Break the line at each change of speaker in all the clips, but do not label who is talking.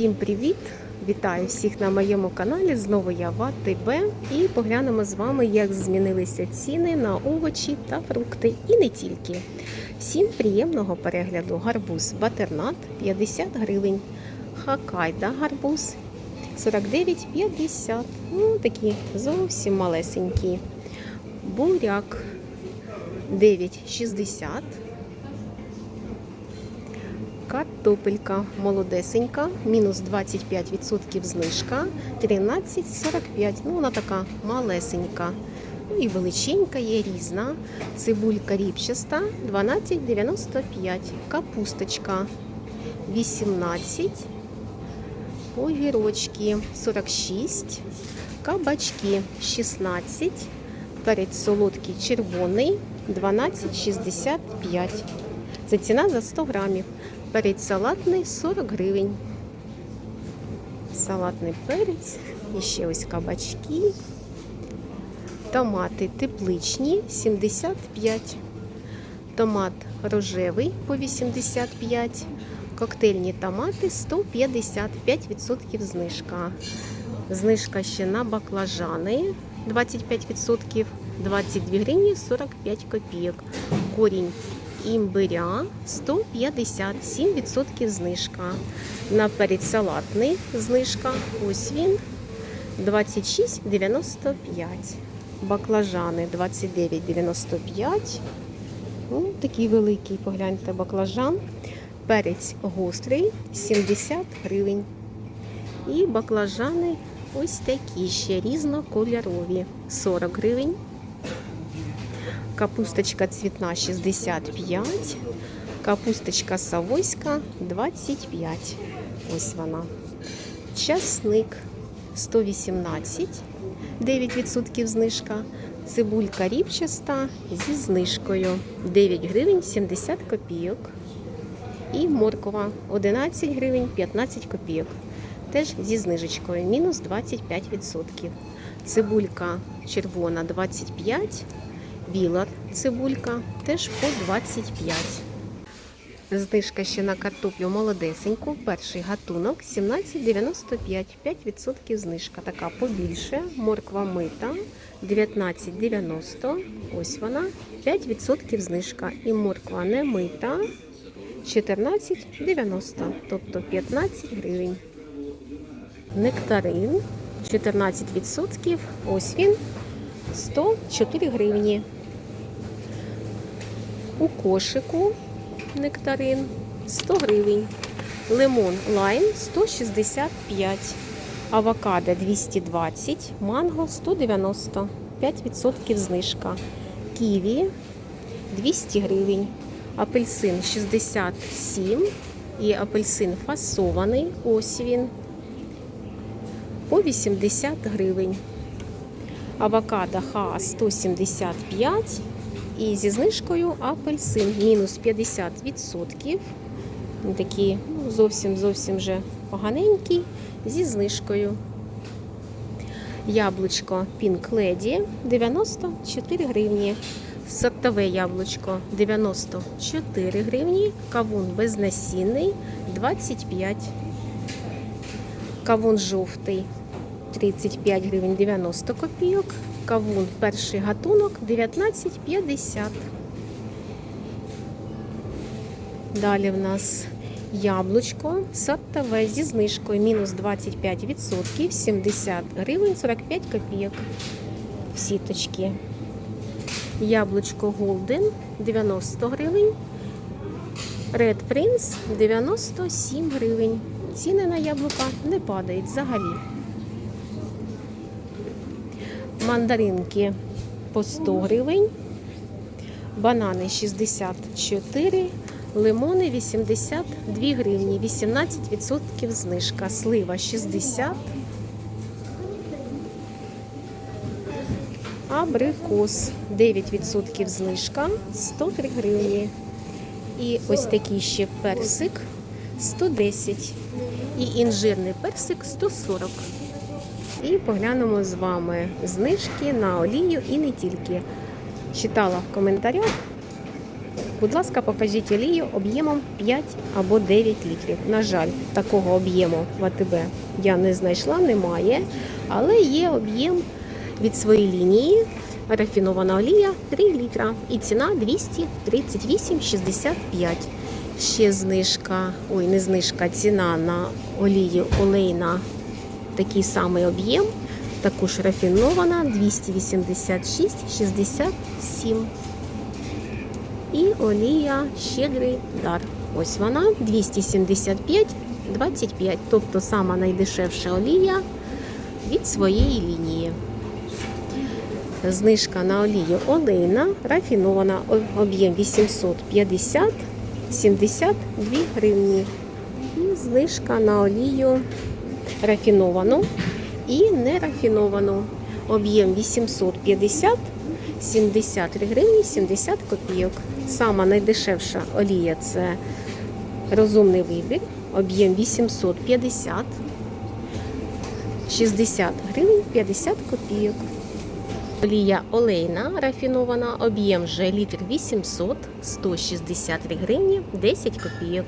Всім привіт! Вітаю всіх на моєму каналі. Знову я в АТБ і поглянемо з вами, як змінилися ціни на овочі та фрукти. І не тільки. Всім приємного перегляду. Гарбуз батернат 50 гривень. Хакайда гарбуз 49,50. Ну, такі зовсім малесенькі. Буряк 9,60. Картопелька молодесенька, мінус 25% знижка, 13,45. Ну, вона така малесенька. Ну і величенька є різна. Цибулька ріпчаста 12,95. Капусточка 18. Огірочки 46. Кабачки 16. Перець солодкий червоний 12,65. Це ціна за 100 грамів. Перець салатний 40 гривень. Салатний перець. І ще ось кабачки. Томати тепличні 75. Томат рожевий по 85. Коктейльні томати 155% знижка. Знижка ще на баклажани 25%, 22 гривні 45 копійок. Корінь імбиря 157% знижка. На перець салатний знижка. Ось він 26,95. Баклажани 29,95. Ну, такий великий, погляньте, баклажан. Перець гострий 70 гривень. І баклажани ось такі ще різнокольорові 40 гривень. Капусточка цвітна 65, капусточка савойська 25. Ось вона. Часник 118, 9% знижка. Цибулька ріпчаста зі знижкою 9 гривень 70 копійок. І моркова 11 гривень 15 копійок. Теж зі знижечкою, мінус 25%. Цибулька червона 25 Біла цибулька теж по 25. Знижка ще на картоплю молодесеньку. Перший гатунок 17,95, 5% знижка. Така побільше. Морква мита 19,90. Ось вона, 5% знижка. І морква не мита 14,90, тобто 15 гривень. Нектарин 14%. Ось він 104 гривні. У кошику нектарин 100 гривень. Лимон лайм 165. Авокадо 220, манго 190, 5% знижка. Ківі 200 гривень. Апельсин 67 і апельсин фасований. Ось він. По 80 гривень. Авокадо ха 175 і зі знижкою апельсин мінус 50%. Він такий ну, зовсім зовсім вже поганенький, зі знижкою. Яблучко Pink Lady 94 гривні. Сортове яблучко 94 гривні. Кавун безнасінний 25. Кавун жовтий 35 гривень 90 копійок. Кавун перший гатунок 19,50. Далі в нас яблучко сортове зі знижкою мінус 25%, 70 гривень 45 копійок. В сіточки. Яблучко Golden 90 гривень. Red Prince 97 гривень. Ціни на яблука не падають взагалі. Мандаринки по 100 гривень, банани 64, лимони 82 гривні, 18% знижка, слива 60, абрикос 9% знижка, 103 гривні. І ось такий ще персик. 110 і інжирний персик 140. І поглянемо з вами знижки на олію і не тільки. Читала в коментарях Будь ласка, покажіть олію об'ємом 5 або 9 літрів. На жаль, такого об'єму в АТБ я не знайшла, немає. Але є об'єм від своєї лінії. Рафінована олія 3 літра і ціна 238,65. Ще знижка, ой, не знижка, ціна на олію олейна такий самий об'єм, також рафінована 286,67. І олія щедрий дар. Ось вона 275,25, тобто сама найдешевша олія від своєї лінії. Знижка на олію олейна, рафінована, об'єм 850, 72 гривні. І знижка на олію рафіновану і нерафіновану. Об'єм 850, 73 гривні 70 копійок. Сама найдешевша олія це розумний вибір. Об'єм 850, 60 гривень 50 копійок. Олія олейна рафінована, об'єм же літр 800, 163 гривні 10 копійок.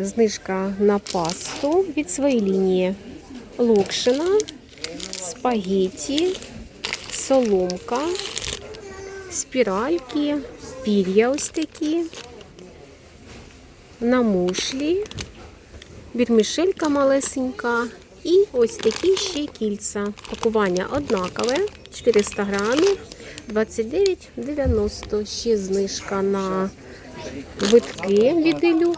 Знижка на пасту від своєї лінії. Локшина, спагетті, соломка, спіральки, пір'я ось такі, на мушлі, бірмішелька малесенька і ось такі ще кільця. Пакування однакове, 400 грамів, 29,90. Ще знижка на витки від
салом.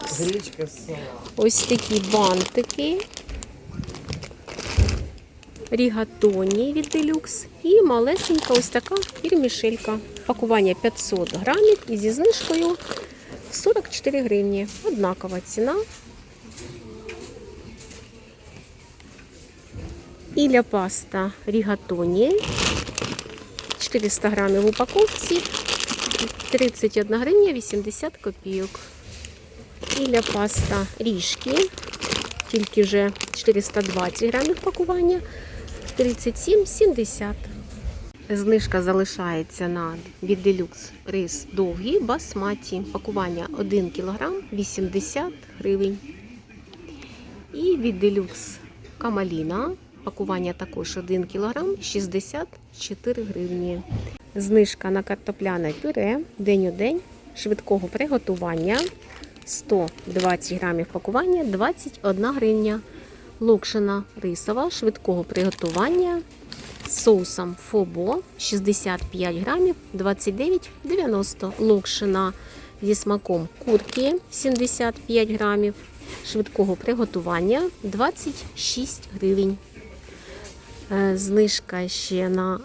Ось такі бантики. Рігатоні від Deluxe. І малесенька ось така фірмішелька. Пакування 500 грамів і зі знижкою 44 гривні. Однакова ціна. Ілля паста рігатоні. 400 грамів в упаковці. 31 гривня 80 копійок. Ілля паста ріжки, тільки вже 420 грамів пакування, 37,70. Знижка залишається на від Deluxe рис довгий басматі. Пакування 1 кг 80 гривень. І від Deluxe камаліна. Пакування також 1 кг 64 гривні. Знижка на картопляне пюре день у день швидкого приготування. 120 грамів пакування 21 гривня. Локшина рисова швидкого приготування з соусом фобо 65 грамів 29,90. Локшина зі смаком курки 75 грамів швидкого приготування 26 гривень. Е, Знижка ще на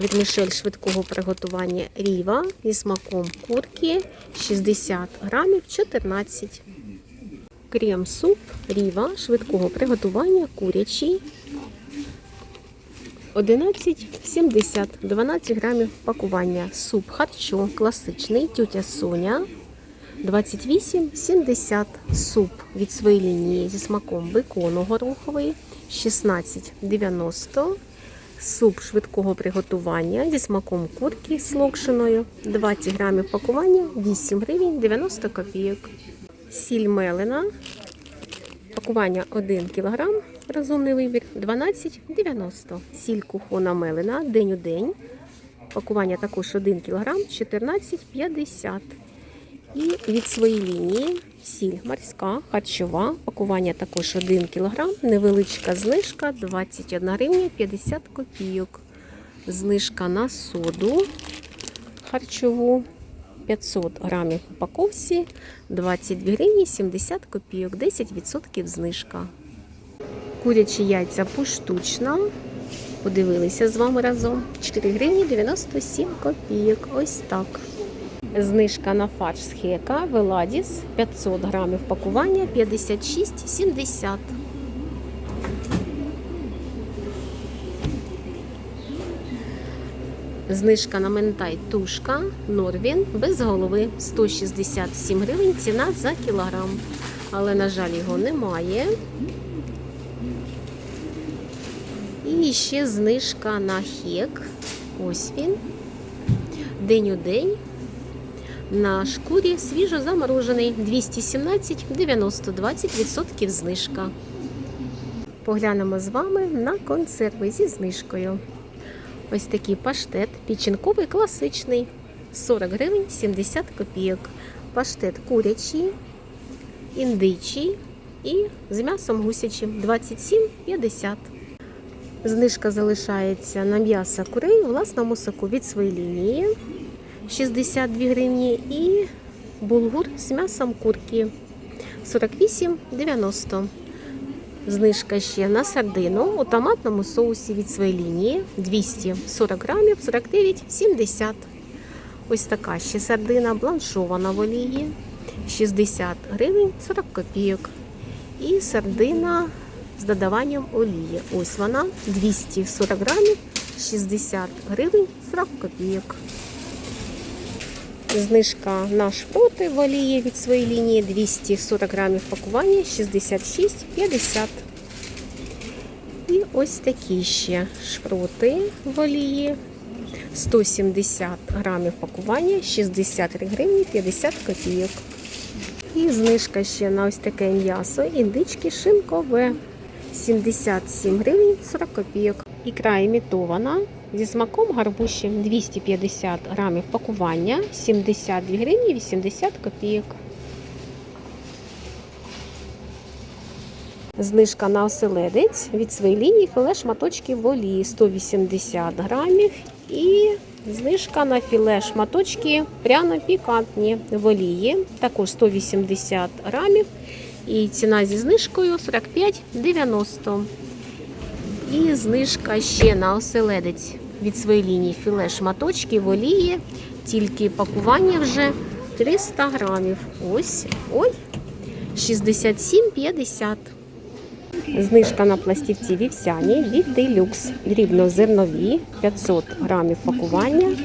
від Мішель швидкого приготування ріва зі смаком курки 60 грамів 14. Крем-суп ріва швидкого приготування курячий 11,70 12 грамів пакування. Суп харчо класичний тютя Соня. 28,70 суп від своєї лінії зі смаком бекону гороховий. 16,90 Суп швидкого приготування зі смаком курки з локшиною 20 грамів пакування 8 гривень 90 копійок. Сіль мелена. Пакування 1 кг. Розумний вибір 12,90. Сіль кухона мелена день у день. Пакування також 1 кг 14,50. І від своєї лінії сіль морська, харчова, пакування також 1 кг, невеличка знижка 21 гривня 50 копійок. Знижка на соду харчову 500 грамів упаковці 22 гривні 70 копійок, 10% знижка. Курячі яйця поштучно. Подивилися з вами разом. 4 гривні 97 копійок. Ось так. Знижка на фарш з хека Веладіс 500 грамів пакування 56,70. Знижка на ментай тушка Норвін без голови 167 гривень. Ціна за кілограм. Але, на жаль, його немає. І ще знижка на хек. Ось він. День у день на шкурі свіжо заморожений 217,90 20% знижка. Поглянемо з вами на консерви зі знижкою. Ось такий паштет печінковий класичний 40 гривень 70 копійок. Паштет курячий, індичий і з м'ясом гусячим 27,50. Знижка залишається на м'ясо курей у власному соку від своєї лінії 62 гривні і булгур з м'ясом курки 48,90. Знижка ще на сардину у томатному соусі від своєї лінії 240 грамів 49,70. Ось така ще сардина бланшована в олії 60 гривень 40 копійок. І сардина з додаванням олії. Ось вона 240 грамів 60 гривень 40 копійок. Знижка на шпроти в олії від своєї лінії 240 грамів пакування 66,50. І ось такі ще шпроти в олії 170 грамів пакування 63 гривні 50 копійок. І знижка ще на ось таке м'ясо індички шинкове 77 гривень 40 копійок. Ікра імітована зі смаком гарбуші 250 грамів пакування 72 гривні 80 копійок. Знижка на оселедець від своєї лінії філе шматочки в олії 180 грамів і знижка на філе шматочки пряно-пікантні в олії, також 180 грамів. І ціна зі знижкою 45,90. І знижка ще на оселедець від своєї лінії філе шматочки в олії, тільки пакування вже 300 грамів. Ось, ой, 67,50. Знижка на пластівці вівсяні від делюкс. Дрібнозернові 500 грамів пакування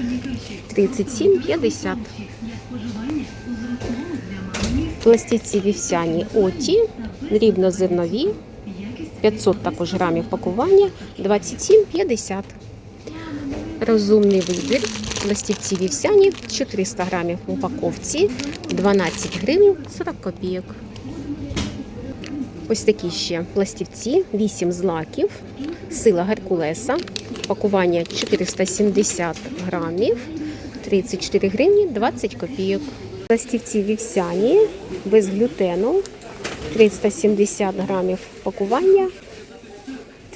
37,50. Пластівці вівсяні оті, дрібнозернові 500 також грамів пакування 27,50. Розумний вибір. Пластівці вівсяні 400 грамів в упаковці 12 гривень 40 копійок. Ось такі ще пластівці, 8 злаків, сила Геркулеса, пакування 470 грамів, 34 гривні 20 копійок. Пластівці вівсяні без глютену, 370 грамів пакування,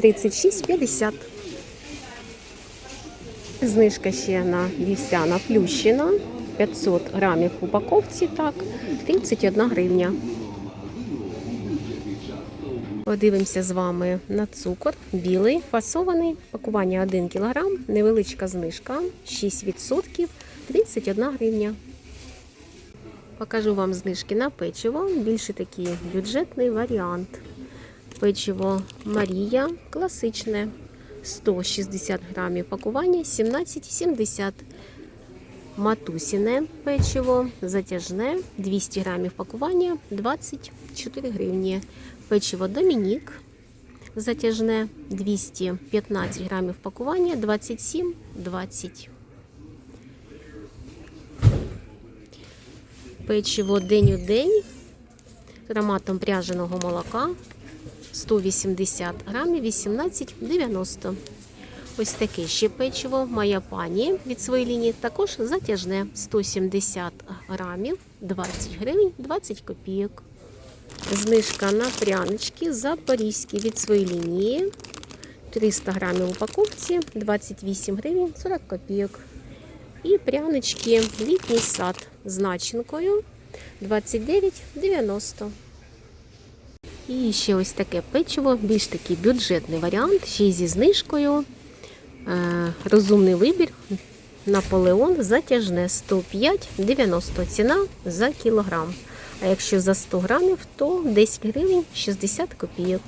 36,50. Знижка ще на вівсяна плющина, 500 грамів в упаковці, так, 31 гривня. Подивимося з вами на цукор білий, фасований, пакування 1 кг, невеличка знижка, 6%, 31 гривня. Покажу вам знижки на печиво, більше такий бюджетний варіант. Печиво Марія класичне, 160 грамів пакування, 17,70 Матусіне печиво затяжне, 200 грамів пакування, 24 гривні. Печиво Домінік затяжне, 215 грамів пакування, 27,20. Печиво день у день з ароматом пряженого молока 180 грамів, 18,90. Ось таке ще печиво. Моя пані від своєї лінії також затяжне 170 грамів, 20 гривень, 20 копійок. Знижка на прянички запорізькі від своєї лінії. 300 грамів упаковці, 28 гривень, 40 копійок. І прянички літній сад з начинкою 29,90. І ще ось таке печиво, більш такий бюджетний варіант, ще й зі знижкою. Е, розумний вибір. Наполеон затяжне 105,90 ціна за кілограм. А якщо за 100 грамів, то 10 гривень 60 копійок.